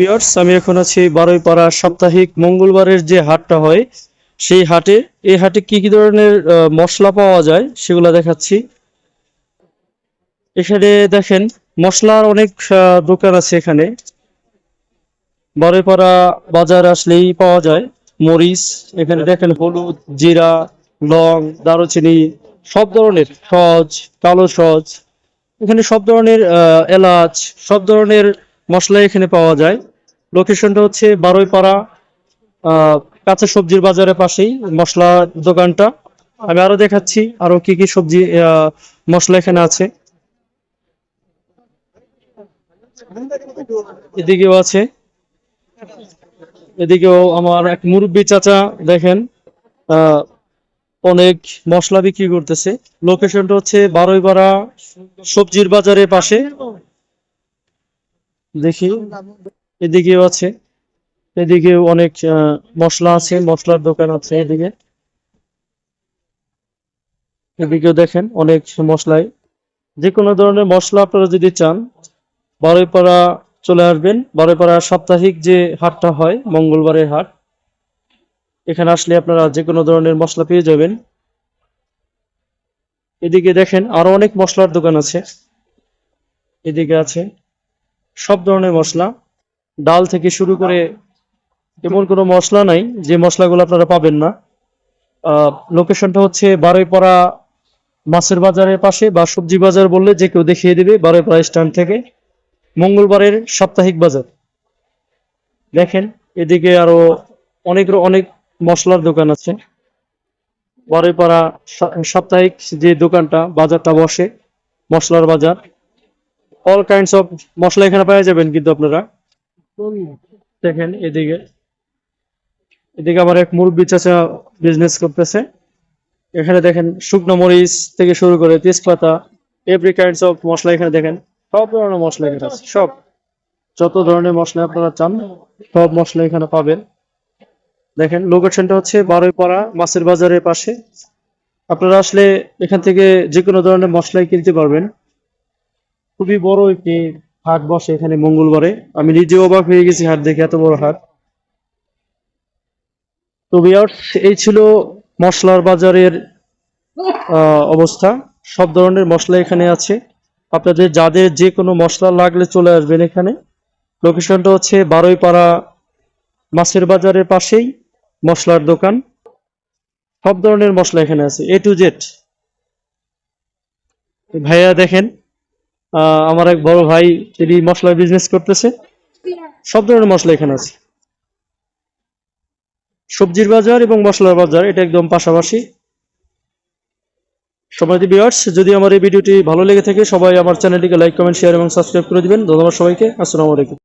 Pears আমি এখন আছি বারুইপাড়া সাপ্তাহিক মঙ্গলবারের যে হাটটা হয়, সেই হাটে। এই হাটে কি কি ধরনের মশলা পাওয়া যায় সেগুলো দেখাচ্ছি। এখানে দেখেন, মশলার অনেক দোকান আছে এখানে। বারুইপাড়া বাজার আসলেই পাওয়া যায়। মরিচ, এখানে দেখেন হলুদ, জিরা, লং, দারুচিনি, সব ধরনের সজ কালো সজ এখানে সব ধরনের এলাচ, সব ধরনের মশলা এখানে পাওয়া যায়। লোকেশনটা হচ্ছে বারুইপাড়া কাঁচা সবজির বাজারের পাশেই মশলা দোকানটা। আমি আরও দেখাচ্ছি আরও কি কি সবজি মশলা এখানে আছে। এদিকেও আছে। এদিকেও আমার এক মুরব্বী চাচা দেখেন অনেক মশলা বিক্রি করতেছে। লোকেশনটা হচ্ছে বারুইপাড়া সবজির বাজারের পাশে। দেখি। এদিকেও আছে, এদিকেও অনেক মশলা আছে, মশলার দোকান আছে এদিকে। এদিকেও দেখেন অনেক মশলাই। যে কোনো ধরনের মশলা আপনারা যদি চান, বারুইপাড়া চলে আসবেন। বারুইপাড়া সাপ্তাহিক যে হাটটা হয়, মঙ্গলবারের হাট, এখানে আসলে আপনারা যে কোনো ধরনের মশলা পেয়ে যাবেন। এদিকে দেখেন আরও অনেক মশলার দোকান আছে। এদিকে আছে সব ধরনের মশলা। ডাল থেকে শুরু করে এমন কোনো মশলা নাই, যে মশলাগুলো আপনারা পাবেন না। লোকেশনটা হচ্ছে বারুইপাড়া মাছের বাজারের পাশে বা সবজি বাজার বললে যে কেউ দেখিয়ে দেবে বারুইপাড়া স্ট্যান্ড থেকে। মঙ্গলবারের সাপ্তাহিক বাজার। দেখেন, এদিকে আরও অনেক অনেক মশলার দোকান আছে। বারুইপাড়া সাপ্তাহিক যে দোকানটা, বাজারটা বসে, মশলার বাজার। অল কাইন্ডস অফ মশলা এখানে পাওয়া যাবেন কিন্তু আপনারা। দেখেন, এদিকে এদিকে আমার এক মুরব্বী চাচা বিজনেস করতেছে। এখানে দেখেন, শুকনো মরিচ থেকে শুরু করে তেজপাতা এভরি কাইন্ডস অফ মশলা এখানে দেখেন, সব ধরনের মশলা এখানে আছে, সব। যত ধরনের মশলা আপনারা চান, সব মশলা এখানে পাবেন। দেখেন লোকেশনটা হচ্ছে বারুইপাড়া, মাছের বাজারের পাশে। আপনারা আসলে এখান থেকে যে কোনো ধরনের মশলাই কিনতে পারবেন। খুবই বড় একটি হাট বসে এখানে মঙ্গলবারে আমি নিজে অবাক হয়ে গেছি হাট দেখে, এত বড় হাট। তো ভিউয়ার্স এই ছিল মশলার বাজারের অবস্থা। সব ধরনের মশলা এখানে আছে। আপনাদের যাদের যে কোনো মশলা লাগলে চলে আসবেন এখানে। লোকেশনটা হচ্ছে বারুইপাড়া মাছের বাজারের পাশেই মশলার দোকান। সব ধরনের মশলা এখানে আছে এ টু জেড ভাইয়া দেখেন আমার এক বড় ভাই, তিনি মশলার বিজনেস করতেছে। সব ধরনের মশলা এখানে আছে। সবজির বাজার এবং মশলার বাজার, এটা একদম পাশাপাশি। সবাই বিয়ার্স যদি আমার এই ভিডিওটি ভালো লেগে থাকে, সবাই আমার চ্যানেলটিকে লাইক কমেন্ট শেয়ার এবং সাবস্ক্রাইব করে দিবেন। ধন্যবাদ সবাইকে। আসসালামু আলাইকুম।